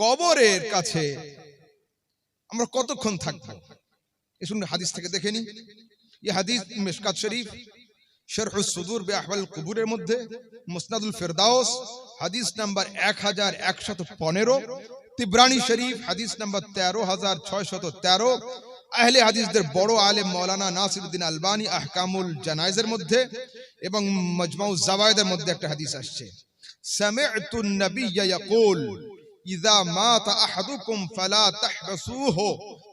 কবরের কাছে আমরা কতক্ষণ থাকবো এ শুনুন হাদিস থেকে দেখে নি এই হাদিস মিশকাত শরীফ শরহ সুদূর বে আহওয়াল কুবুরের মধ্যে মুসনাদুল ফেরদাউস হাদিস নাম্বার এক হাজার একশত পনেরো তিব্রানি শরীফ হাদিস নাম্বার তেরো হাজার ছয়শত তেরো আহলে হাদিসদের বড় আলেম মৌলানা নাসিরুদ্দিন আলবানি আহকামুল জানাইজের মধ্যে এবং মজমাউ জাওয়ায়েদের মধ্যে একটা হাদিস আসছে سمعت النبي يقول إذا مات أحدكم فلا تحبسوه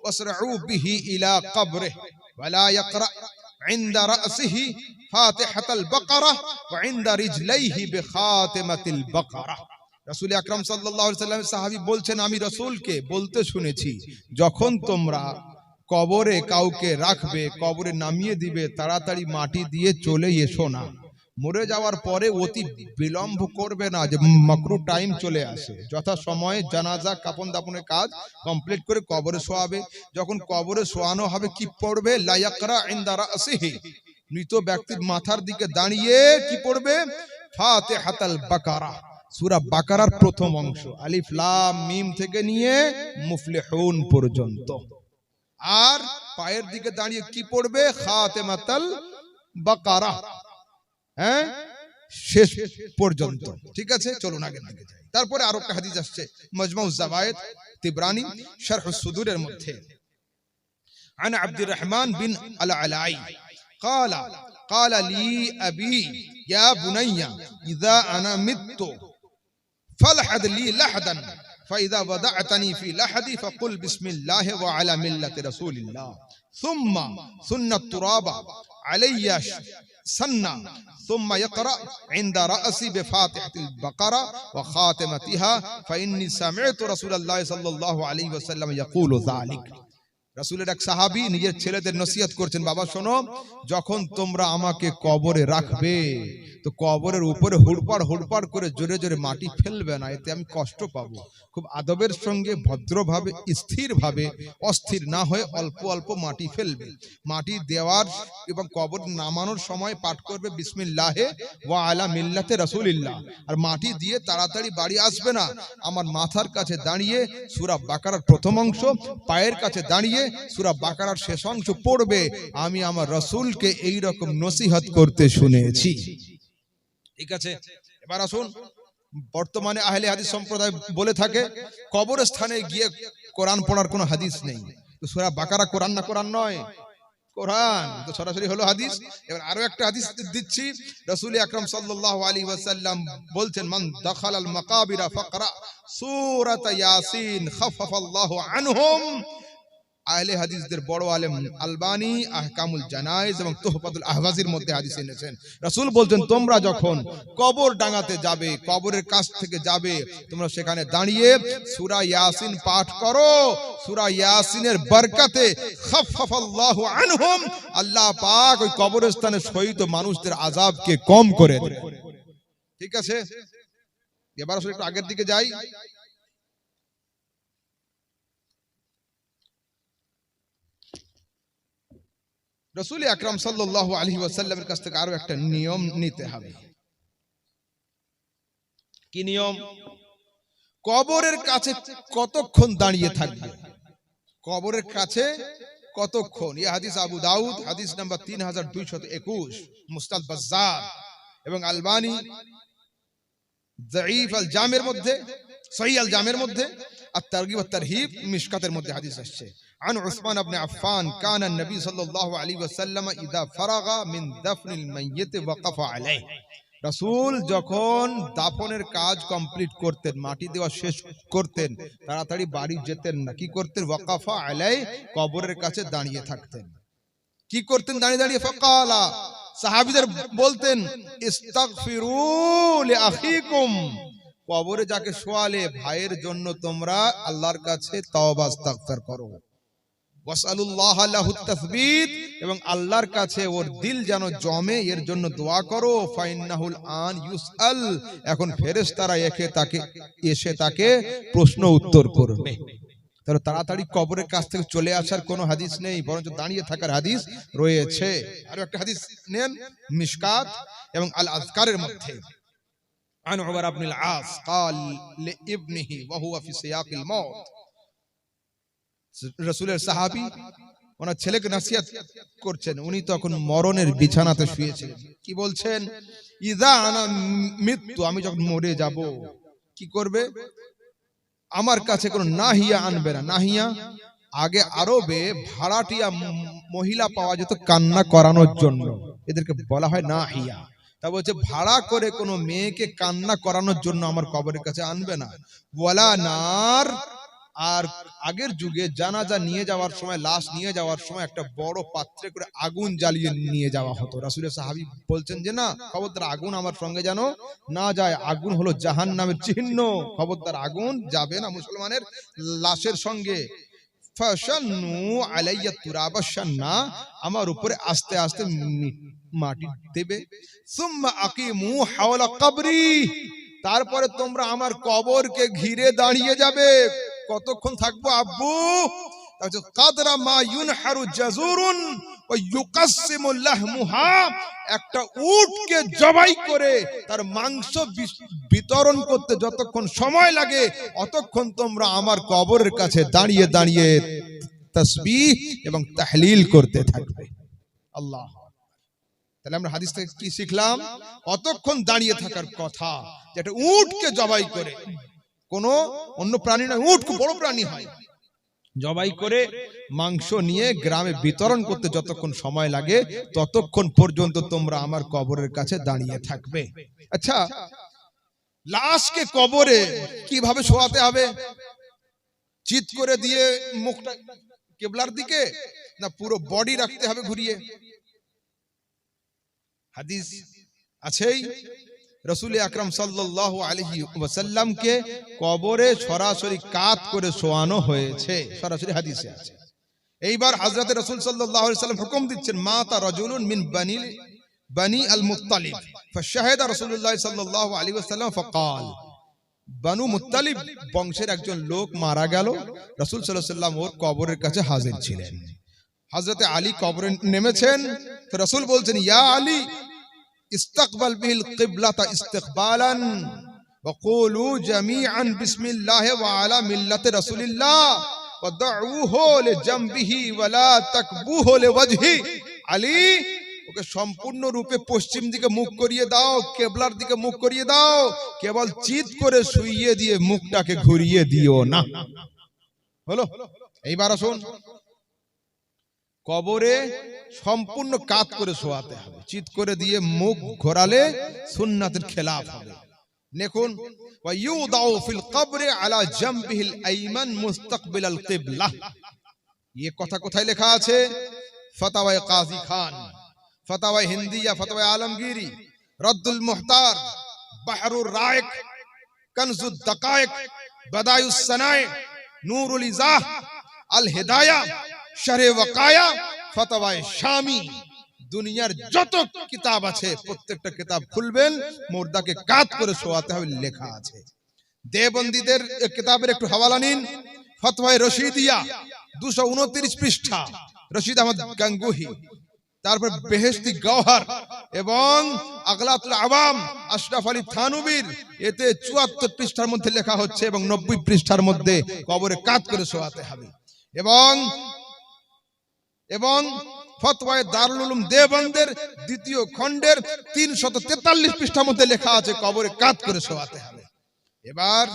واسرعوا به إلى قبره ولا يقرأ عند رأسه فاتحة البقرة وعند رجليه بخاتمة البقرة রাসূল আকরাম সাল্লাল্লাহু আলাইহি সাল্লাম সাহাবী বলছেন আমি রাসূলকে বলতে শুনেছি যখন তোমরা কবরে কাউকে রাখবে কবরে নামিয়ে দিবে তাড়াতাড়ি মাটি দিয়ে চলে এসো না মরে যাওয়ার পরে অতি বিলম্ব করবে না যে মাকরু টাইম চলে আসে। যথা সময়ে জানাজা, কাপন দাপনের কাজ কমপ্লিট করে কবরে শোয়াবে। যখন কবরে শোয়ানো হবে, কি পড়বে? লায়াকরা ইনদারা আসিহি মৃত ব্যক্তির মাথার দিকে দাঁড়িয়ে কি পড়বে? ফাতিহাতাল বাকারা। সূরা বাকারার প্রথম অংশ। আলিফ, লাম, মিম থেকে নিয়ে মুফলিহুন পর্যন্ত। আর পায়ের দিকে দাঁড়িয়ে কি পড়বে? খাতেমাতাল বাকারা। হ্যাঁ শেষ পর্যন্ত ঠিক আছে চলুন আগে দিকে যাই তারপরে আরো একটা হাদিস আসছে মজমাউ জাওয়ায়েদ তিবরানি শারহ সুদুরের মধ্যে عن عبد الرحمن بن العلاء قال قال لي أبي يا بني إذا أنا مت فلحد لي لحدا فإذا وضعتني في لحدي فقل بسم الله وعلى ملة رسول الله ثم ثن التراب علي سنة ثم يقرأ عند رأسي بفاتحة البقرة وخاتمتها فإني سمعت رسول الله صلى الله عليه وسلم يقول ذلك. রাসূলের এক সাহাবী নিজের ছেলেদের নসিহত করছেন, বাবা, শোনো, যখন তোমরা আমাকে কবরে রাখবে, তো কবরের উপরে হুড়পাড় হুড়পাড় করে জোরে জোরে মাটি ফেলবে না, এতে আমি কষ্ট পাবো। খুব আদবের সঙ্গে, ভদ্রভাবে, স্থিরভাবে, অস্থির না হয়ে অল্প অল্প মাটি ফেলবে। মাটি দেওয়ার এবং কবর নামানোর সময় পাঠ করবে, বিসমিল্লাহে ওয়া আলা মিল্লাতে রাসূলিল্লাহ। আর মাটি দিয়ে তাড়াতাড়ি বাড়ি আসবে না। আমার মাথার কাছে দাঁড়িয়ে, সূরা বাকারার প্রথম অংশ, পায়ের কাছে দাঁড়িয়ে সূরা বাকারার শেষ অংশ পড়বে, আমি আমার রাসূলকে এই রকম নসিহত করতে শুনেছি। ঠিক আছে? এবার আসুন, বর্তমানে আহলে হাদিস সম্প্রদায় বলে থাকে, কবরস্থানে গিয়ে কোরআন পড়ার কোনো হাদিস নেই। সূরা বাকারা কোরআন না কোরআন নয়? কোরআন। তো সরাসরি হলো হাদিস। এবার আরও একটা হাদিস দিচ্ছি। রাসূল আকরাম সাল্লাল্লাহু আলাইহি ওয়াসাল্লাম বলছেন, মান দাখাল আল মাকাবিরা ফাকরা সূরাত ইয়াসিন খাফাফাল্লাহু আনহুম আহলে হাদিসদের বড় আলেম আলবানি, আহকামুল জানাইজ এবং তোহফাতুল আহওয়াজির মধ্যে হাদিস এনেছেন। রাসূল বলছেন, তোমরা যখন কবর ডাঙাতে যাবে, কবরের কাছ থেকে যাবে, তোমরা সেখানে দাঁড়িয়ে সুরা ইয়াসিন পাঠ করো। সুরা ইয়াসিনের বরকতে খাফফাল্লাহু আনহুম, আল্লাহ পাক ওই কবরস্থানে শহীদ মানুষদের আযাবকে কম করে দেন। ঠিক আছে? এবার আসলে একটু আগের দিকে যাই। রসুল আকরাম সাল্লাল্লাহু আলাইহি ওয়াসাল্লামের কাছ থেকে আরও একটা নিয়ম নিতে হবে। কি নিয়ম? কবরের কাছে কতক্ষণ দাঁড়িয়ে থাকবে? কবরের কাছে কতক্ষণ? এই হাদিস আবু দাউদ, হাদিস নাম্বার তিন হাজার দুইশত একুশ, মুস্তাদ বাজ্জার এবং আলবানি জাইফ আল জামের মধ্যে সহি আল জামের মধ্যে আর তারগিব তারহিব মিশকাতের মধ্যে হাদিস আসছে। عن عثمان بن عفان كان النبي صلى الله عليه وسلم إذا فرغ من دفن الميت وقف عليه রাসূল যখন দাফনের কাজ কমপ্লিট করতেন মাটি দেওয়া শেষ করতেন তাড়াতাড়ি বাড়ি যেতেন না কি করতেন ওয়াকাফা আলাই কবরের কাছে দাঁড়িয়ে থাকতেন কি করতেন দাঁড়িয়ে দাঁড়িয়ে ফাকালা সাহাবীদের বলতেন ইস্তাগফিরু লিআখিকুম কবরে যাকে শোয়ালে ভাইয়ের জন্য তোমরা আল্লাহর কাছে তওবা ইস্তাগফার করো ওয়াসালুল্লাহ লাহু তাসবিত এবং আল্লাহর কাছে ওর দিল যেন জমে এর জন্য দোয়া করো ফাইন্নাহুল আন ইউসআল এখন ফেরেশতারা একে তাকে এসে তাকে প্রশ্ন উত্তর করবে তাহলে তাড়াতাড়ি কবরের কাছ থেকে চলে আসার কোনো হাদিস নেই বরঞ্চ দাঁড়িয়ে থাকার হাদিস রয়েছে আরো একটা হাদিস নেন মিশকাত এবং আল আজকারের মধ্যে عن عمر بن العاص قال لابنه وهو في سياق الموت রসুলের সাহাবী ওনার ছেলেকে নাসিহাত করছেন। উনি তখন মরণের বিছানাতে শুয়েছিলেন কি বলছেন? ইদা আনা মৃত্যু আমি যখন মরে যাব, কি করবে? আমার কাছে কোনো নাহিয়া আনবে না। নাহিয়া আগে আরবে ভাড়াটিয়া মহিলা পাওয়া যেত কান্না করানোর জন্য। এদেরকে বলা হয় নাহিয়া। তা বলছে, ভাড়া করে কোনো মেয়েকে কান্না করানোর জন্য আমার কবরের কাছে আনবে না। ওয়ালা নার আর আগের যুগে জানাজা নিয়ে যাওয়ার সময়, লাশ নিয়ে যাওয়ার সময় একটা বড় পাত্রে করে আগুন জ্বালিয়ে নিয়ে যাওয়া হতো। রাসুলের সাহাবি বলছেন যে, না, খবরদার আগুন আমার সঙ্গে যেন না যায়। আগুন হলো জাহান নামের চিহ্ন। খবরদার আগুন যাবে না মুসলমানের লাশের সঙ্গে। আমার উপরে আস্তে আস্তে মাটি দেবে। তারপরে তোমরা আমার কবরকে ঘিরে দাঁড়িয়ে যাবে। কতক্ষণ থাকব আব্বু? কাদরা মা জাজুরুন ওয়া ইউকাসসিমু লাহমুহা। একটা উটকে জবাই করে তার মাংস বিতরণ করতে যতক্ষণ সময় লাগে, অতক্ষণ তোমরা আমার কবরের কাছে দাঁড়িয়ে দাঁড়িয়ে তসবিহ এবং তাহলিল করতে থাকবে। আল্লাহ তাহলে আমরা হাদিস থেকে কি শিখলাম? অতক্ষণ দাঁড়িয়ে থাকার কথা, যেটা উটকে জবাই করে। কোন অন্য প্রাণী নয় খুব বড় প্রাণী হয়। জবাই করে মাংস নিয়ে গ্রামে বিতরণ করতে যতক্ষণ সময় লাগে, ততক্ষণ পর্যন্ত তোমরা আমার কবরের কাছে দাঁড়িয়ে থাকবে। আচ্ছা লাশকে কবরে কীভাবে শোয়াতে হবে? চিৎ করে দিয়ে মুখটা কেবলার দিকে, না পুরো বডি রাখতে হবে ঘুরিয়ে? হাদিস আছেই। রসুল আকরাম সাল্লাল্লাহু আলাইহি ওয়াসাল্লামকে কবরে সরাসরি কাত করে শোয়ানো হয়েছে। সরাসরি হাদিসে আছে। এইবার হযরত রাসূল সাল্লাম হুকুম দিচ্ছেন, মাতা রাজুলুন মিন বানি বানি আল মুত্তালিব ফাশাহাদা রাসূলুল্লাহ সাল্লাল্লাহু আলাইহি ওয়াসাল্লাম ফাকাল, বানু মুত্তালিব বংশের একজন লোক মারা গেল। রাসূল সাল্লাম ওর কবরের কাছে হাজির ছিলেন। হযরতে আলী কবরে নেমেছেন। তো রাসূল বলছেন, ইয়া আলী استقبل به القبلة استقبالا وقولوا جميعا بسم الله وعلى ملة رسول الله ودعوه لجنبه ولا تكبوه لوجهه علي ওকে সম্পূর্ণ রূপে পশ্চিম দিকে মুখ করিয়ে দাও কেবলার দিকে মুখ করিয়ে দাও কেবল চিৎ করে শুইয়ে দিয়ে মুখটাকে ঘুরিয়ে দিও না হলো এইবার আসুন কবরে সম্পূর্ণ কাত করে শোয়াতে হবে। চিৎ করে দিয়ে মুখ ঘোরালে সুন্নাতের খেলাফ হবে। দেখুন ওয়াইউদাউ ফিল কবরে আলা জামবিহিল আইমান মুস্তাকবিলাল কিবলা। ये কথা কোথায় লেখা আছে? ফতাওয়ায়ে কাজী খান, ফতাওয়ায়ে হিন্দিয়া, ফতাওয়ায়ে আলমগীরি, রদ্দুল মুহতার বাহরুর রায়ক, কনজুদ দাকায়েক, বদায়ুস সানায়ে নূরুল ইজাহ, আল হিদায়া শারে ওয়াকায়া ফতাওয়ায়ে শামি। দুনিয়ার যত কিতাব আছে, প্রত্যেকটা কিতাব খুলবেন, মুর্দাকে কাত করে শোয়াতে হবে লেখা আছে। দেবন্দীদের কিতাবের একটু হাওয়ালা নিন। ফতওয়ায়ে রশিদিয়া, দুশো উনত্রিশ পৃষ্ঠা, রশিদ আহমদ গাঙ্গুহি। তারপর বেহেশতি গওহার এবং আগলাতুল আওয়াম, আশরাফ আলী থানুবির। এতে চুয়াত্তর পৃষ্ঠার মধ্যে লেখা হচ্ছে এবং নব্বই পৃষ্ঠার মধ্যে কবরে কাত করে শোয়াতে হবে। এবং এবং ফতওয়ায়ে দারুল উলুম দেওবন্দের দ্বিতীয় খণ্ডের তিনশত তেতাল্লিশ পৃষ্ঠার মধ্যে লেখা আছে, কবরে কাত করে শোয়াতে হবে। এবার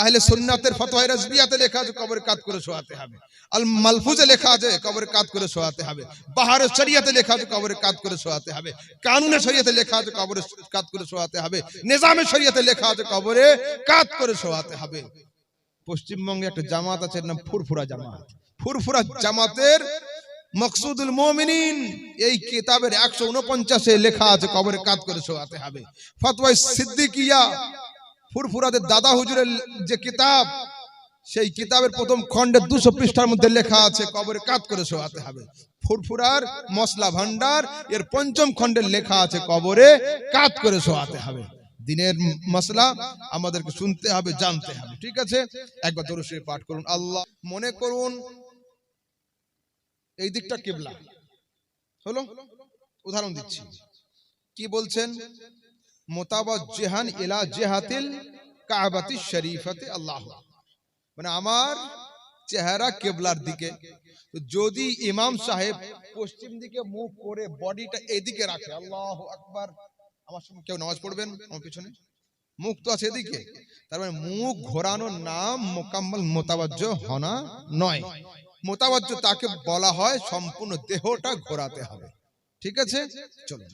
আহলে সুন্নাতের ফতোয়ায়ে রাজবিয়াতে লেখা আছে, কবরে কাত করে শোয়াতে হবে। আল মালফুজে লেখা আছে, কবরে কাত করে শোয়াতে হবে। বাহারে শরিয়াতে লেখা আছে, কবরে কাত করে শোয়াতে হবে। কানুনে শরিয়াতে লেখা আছে, কবরে কাত করে শোয়াতে হবে। নিজামে শরিয়াতে লেখা আছে, কবরে কাত করে শোয়াতে হবে। পশ্চিমবঙ্গে একটা জামাত আছে নাম ফুরফুরা জামাত। ফুরফুরা জামাতের মকসুদুল মোমিনিন, এই কিতাবের একশো উনপঞ্চাশে লেখা আছে, কবরে কাত করে শোয়াতে হবে। ফতওয়াই সিদ্দিকিয়া, ফুরফুরাদের দাদা হুজুরের যে কিতাব, সেই কিতাবের প্রথম খণ্ডের দুশো পৃষ্ঠার মধ্যে লেখা আছে, কবরে কাত করে শোয়াতে হবে। ফুরফুরার মশলা ভান্ডার এর পঞ্চম খণ্ডের লেখা আছে, কবরে কাত করে শোয়াতে হবে। দিনের মশলা আমাদেরকে শুনতে হবে, জানতে হবে, ঠিক আছে? একবার দরুদ পাঠ করুন। আল্লাহ, মনে করুন এই দিকটা কিবলা। হলো? উদাহরণ দিচ্ছি। কি বলছেন? মোতাবাজ্জিহান ইলা জিহাতিল কাবাতি শরীফাতে আল্লাহ। মানে আমার চেহারা কেবলার দিকে। যদি ইমাম সাহেব পশ্চিম দিকে মুখ করে বডিটা এদিকে রাখে আল্লাহ আকবার। আমার সঙ্গে কেউ নামাজ পড়বেন? আমার পিছনে? মুখ তো আছে এদিকে। তার মানে মুখ ঘোরানোর নাম মোকাম্মল মোতাবাজ্য হনা নয়। মোতাবাজ্য তাকে বলা হয় সম্পূর্ণ দেহটা ঘোরাতে হবে। ঠিক আছে? চলুন